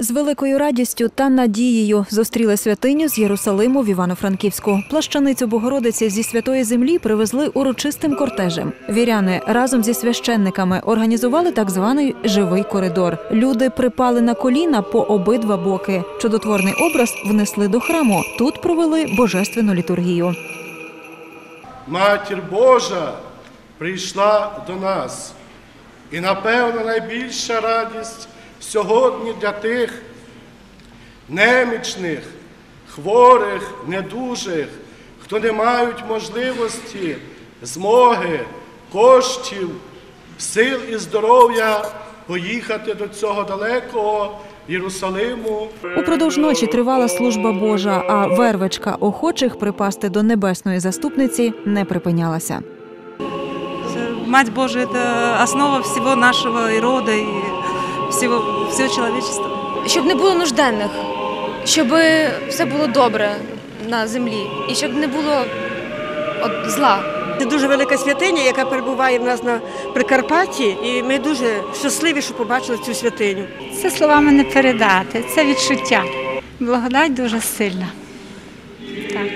З великою радістю та надією зустріли святиню з Єрусалиму в Івано-Франківську. Плащаницю Богородиці зі святої землі привезли урочистим кортежем. Віряни разом зі священниками організували так званий живий коридор. Люди припали на коліна по обидва боки. Чудотворний образ внесли до храму. Тут провели божественну літургію. Матір Божа прийшла до нас. І напевно найбільша радість сьогодні для тих немічних, хворих, недужих, хто не мають можливості, змоги, коштів, сил і здоров'я поїхати до цього далекого Єрусалиму. Упродовж ночі тривала служба Божа, а вервичка охочих припасти до небесної заступниці не припинялася. Мать Божия – это основа всего нашего и рода, и всего, всего человечества. щоб не було нужденних, щоб все було добре на землі і щоб не було от, зла. Це дуже велика святиня, яка перебуває в нас на Прикарпатті, і ми дуже щасливі, що побачили цю святиню. Це словами не передати, це відчуття. Благодать дуже сильна. Так.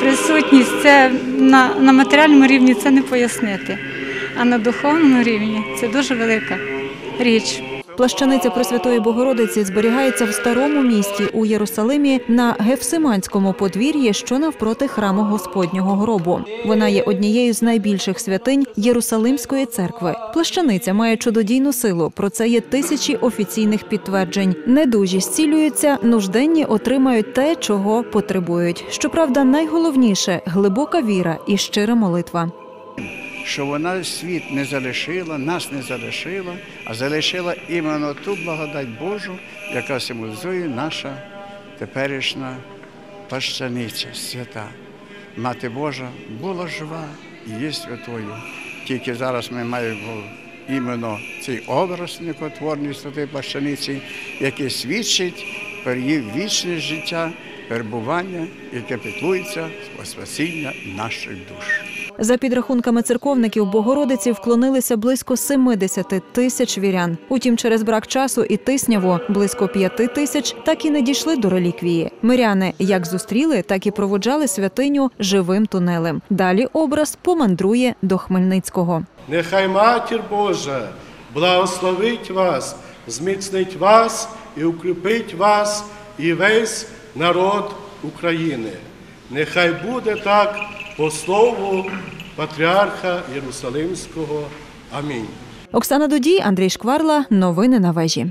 Присутність це на, на матеріальному рівні це не пояснити, а на духовному рівні це дуже велика річ. Плащаниця Пресвятої Богородиці зберігається в старому місті у Єрусалимі на Гефсиманському подвір'ї, що навпроти храму Господнього гробу. Вона є однією з найбільших святинь Єрусалимської церкви. Плащаниця має чудодійну силу. Про це є тисячі офіційних підтверджень. Недужі зцілюються, нужденні отримають те, чого потребують. Щоправда, найголовніше глибока віра і щира молитва. Що вона світ не залишила, нас не залишила, а залишила іменно ту благодать Божу, яка символізує наша теперішня пащаниця свята. Мати Божа була жива і є святою. Тільки зараз ми маємо іменно цей образ некотворної святої пащаниці, який свідчить про її вічне життя, перебування, яке піклується про спасіння наших душ. За підрахунками церковників Богородиці вклонилися близько 70 тисяч вірян. Утім, через брак часу і тисняву близько п'яти тисяч так і не дійшли до реліквії. Миряни як зустріли, так і проводжали святиню живим тунелем. Далі образ помандрує до Хмельницького. Нехай Матір Божа благословить вас, зміцнить вас і укріпить вас і весь народ України. Нехай буде так по слову патріарха Єрусалимського. Амінь. Оксана Дудій, Андрій Шкварла. Новини на вежі.